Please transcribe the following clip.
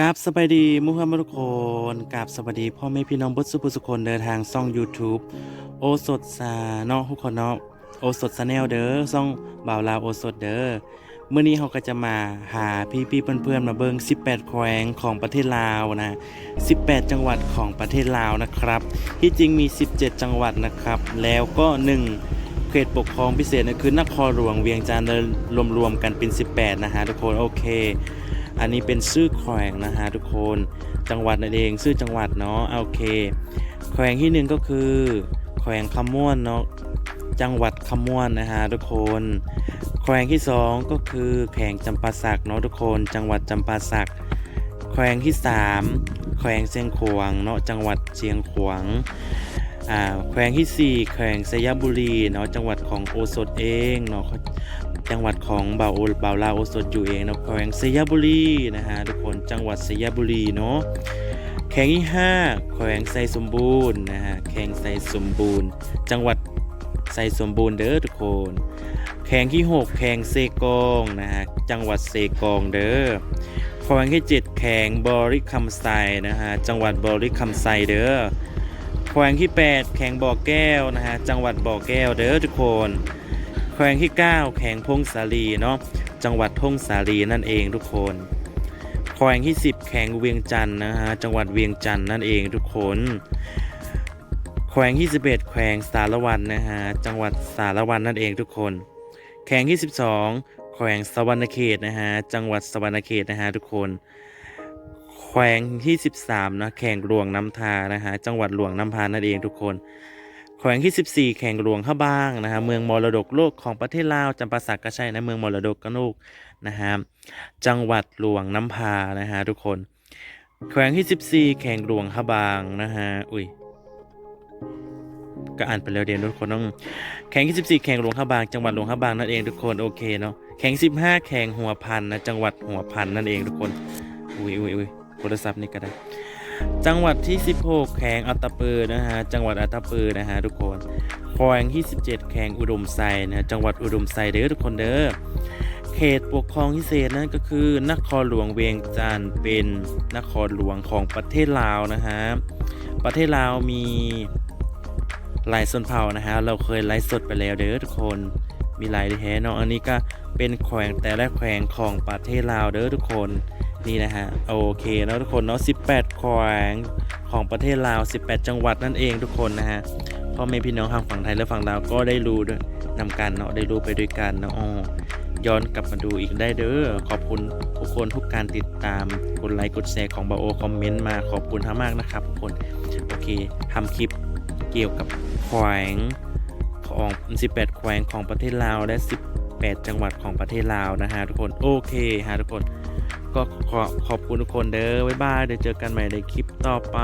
กราบสบายดีมุฮัมมัดทุกคนกราบสวัสดีพ่อแม่พี่น้องบุตรสุภุสุคนเดินทางซ่อง YouTube โอสดสาเนาะทุกคนเนาะโอสดสแนลเด้อซ่องบ่าวลาวโอสดเด้อเมื่อนี้เราก็จะมาหาพี่พี่ๆเพื่อนๆมาเบิง18 แขวงของประเทศลาวนะ 18 จังหวัดของประเทศลาวนะครับ ที่จริงมี 17 จังหวัดนะครับ แล้วก็ 1 เขตปกครองพิเศษนั่นคือนครหลวงเวียงจันทร์รวมๆกันเป็น 18 นะฮะทุกคนโอเค อันนี้เป็นชื่อแขวงนะฮะทุกคนจังหวัดนั่นเองชื่อจังหวัดเนาะโอเค แขวงที่หนึ่งก็คือ แขวงคำม่วนเนาะจังหวัดคำม่วนนะฮะทุกคน แขวงที่สองก็คือแขวงจำปาสักเนาะทุกคน จังหวัดจำปาสักแขวงที่สามแขวงเชียงขวางเนาะจังหวัดเชียงขวาง แขวงที่สี่แขวงสยบุรีเนาะจังหวัดของโอสถเองเนาะจังหวัดของบ่าโอบ่าลาโอสถอยู่เองเนาะแขวงสยบุรีนะฮะทุกคนจังหวัดสยบุรีเนาะแขวงที่ห้าแขวงไซสมบูรณ์นะฮะแขวงไซสมบูรณ์ จังหวัดไซสมบูรณ์เด้อทุกคนแขวงที่หกแขวงเซกองนะฮะจังหวัดเซกองเด้อแขวงที่เจ็ดแขวงบริคำไซนะฮะจังหวัดบริคำไซเด้อ วงที่แปดแขวงบ่อแก้วนะฮะจังหวัดบ่อแก้วเด้อทุกคน แขวงที่ 9 แขวงพงสาลีเนาะจังหวัดพงสาลีนั่นเองทุกคน แขวงที่ 10 แขวงเวียงจันทร์นะฮะจังหวัดเวียงจันทร์นั่นเองทุกคน แขวงที่ 11 แขวงสารวันนะฮะจังหวัดสารวันนั่นเองทุกคน แขวงที่ 12 แขวงสวรรณเขตนะฮะจังหวัดสวรรณเขตนะฮะทุกคน แขวงที่ 13 นะแขวงหลวงน้ำทานะฮะจังหวัดหลวงน้ำพานั่นเองทุกคน แขวงที่ 14 แข่งหลวงข้าบ้างนะฮะเมืองมรดกโลกของประเทศลาวจำปาสักก็ใช่นะเมืองมรดกกโลกนะฮะจังหวัดหลวงน้ำพานะฮะทุกคน แขวงที่ 14 แข่งหลวงข้าบางนะฮะอุ้ยก็อ่านไปแล้วเดียวทุกคนต้องแข่งที่14 แข่งหลวงข้าบางจังหวัดหลวงข้าบางนั่นเองทุกคนโอเคเนาะแข่ง 15 แข่งหัวพันนะจังหวัดหัวพันนั่นเองทุกคนอุ้ยอุ้ยอุ้ย โทรศัพท์นี่ก็ได้ จังหวัดที่ 16 แข่งอัตตปือนะฮะ จังหวัดอัตตปือนะฮะทุกคนแขวงที่ 17 แข่งอุดมไซนะฮะจังหวัดอุดมไซเด้อทุกคนเด้อ เขตปกครองพิเศษนั่นก็คือนครหลวงเวียงจันทร์เป็นนครหลวงของประเทศลาวนะฮะ ประเทศลาวมีหลายชนเผ่านะฮะ เราเคยไลฟ์สดไปแล้วเด้อทุกคน มีหลายแท้เนาะ อันนี้ก็เป็นแขวงแต่ละแขวงของประเทศลาวเด้อทุกคน นี่นะฮะโอเคเนาะทุกคนเนาะ 18 แขวงของประเทศลาว 18 จังหวัดนั่นเองทุกคนนะฮะพ่อแม่พี่น้องทางฝั่งไทยและฝั่งลาวก็ได้รู้ด้วยนำกันเนาะได้รู้ไปด้วยกันเนาะอ้อย้อนกลับมาดูอีกได้เด้อขอบคุณทุกคนทุกการติดตามกดไลค์กดแชร์ของบาโอคอมเมนต์มาขอบคุณทั้งมากนะครับทุกคนโอเคทำคลิปเกี่ยวกับแขวงของ 18 แขวงของประเทศลาวและ 18 จังหวัดของประเทศลาวนะฮะทุกคนโอเคฮะทุกคน ก็ขอขอบคุณทุกคนเด้อบ๊ายบายเดี๋ยวเจอกันใหม่ในคลิปต่อไป